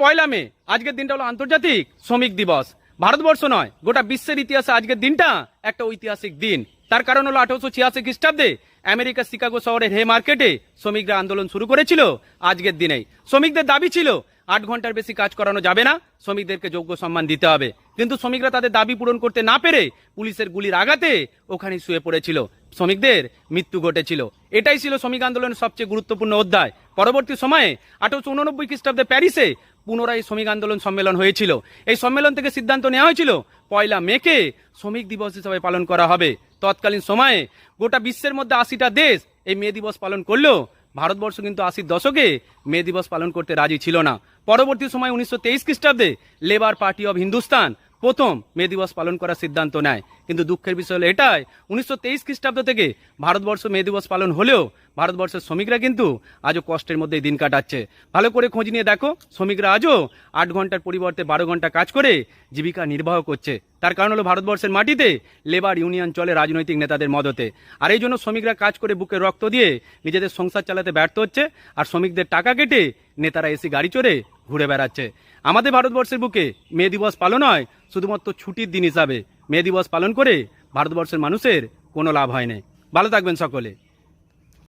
পয়লা মে, আজকের দিনটা হলো আন্তর্জাতিক শ্রমিক দিবস। ভারতবর্ষ নয়, গোটা বিশ্বের ইতিহাসে আজকের দিনটা একটা ঐতিহাসিক দিন। তার কারণ হলো আঠারোশো ছিয়াশি খ্রিস্টাব্দে আমেরিকার শিকাগো শহরের হে মার্কেটে শ্রমিকরা আন্দোলন শুরু করেছিল আজকের দিনেই। শ্রমিকদের দাবি ছিল, আট ঘণ্টার বেশি কাজ করানো যাবে না, শ্রমিকদেরকে যোগ্য সম্মান দিতে হবে। কিন্তু শ্রমিকরা তাদের দাবি পূরণ করতে না পেরে পুলিশের গুলির আঘাতে ওখানে শুয়ে পড়েছিল। শ্রমিকদের মৃত্যু ঘটেছিল। এটাই ছিল শ্রমিক আন্দোলনের সবচেয়ে গুরুত্বপূর্ণ অধ্যায়। পরবর্তী সময়ে আঠারোশো উননব্বই খ্রিস্টাব্দে প্যারিসে পুনরায় শ্রমিক আন্দোলন সম্মেলন হয়েছিল। এই সম্মেলন থেকে সিদ্ধান্ত নেওয়া হয়েছিল, পয়লা মেকে শ্রমিক দিবস হিসাবে পালন করা হবে। তৎকালীন সময়ে গোটা বিশ্বের মধ্যে আশিটা দেশ এই মে দিবস পালন করলেও ভারতবর্ষ কিন্তু আশির দশকে মে দিবস পালন করতে রাজি ছিল না। পরবর্তী সময় উনিশশো তেইশ খ্রিস্টাব্দে লেবার পার্টি অব হিন্দুস্তান প্রথম মে দিবস পালন করার সিদ্ধান্ত নেয়। কিন্তু দুঃখের বিষয় হলো এটাই, উনিশশো তেইশ খ্রিস্টাব্দ থেকে ভারতবর্ষ মে দিবস পালন হলেও ভারতবর্ষের শ্রমিকরা কিন্তু আজও কষ্টের মধ্যে দিন কাটাচ্ছে। ভালো করে খোঁজ নিয়ে দেখো, শ্রমিকরা আজও আট ঘণ্টার পরিবর্তে বারো ঘণ্টা কাজ করে জীবিকা নির্বাহ করছে। তার কারণ হলো ভারতবর্ষের মাটিতে লেবার ইউনিয়ন চলে রাজনৈতিক নেতাদের মদতে। আর এই জন্য শ্রমিকরা কাজ করে বুকে রক্ত দিয়ে নিজেদের সংসার চালাতে ব্যর্থ হচ্ছে আর শ্রমিকদের টাকা কেটে নেতারা এসি গাড়ি চড়ে ঘুরে বেড়াচ্ছে। আমাদের ভারতবর্ষের বুকে মে দিবস পালন হয় শুধুমাত্র ছুটির দিন হিসাবে। মে দিবস পালন করে ভারতবর্ষের মানুষের কোনো লাভ হয় না ভালো থাকবেন সকলে।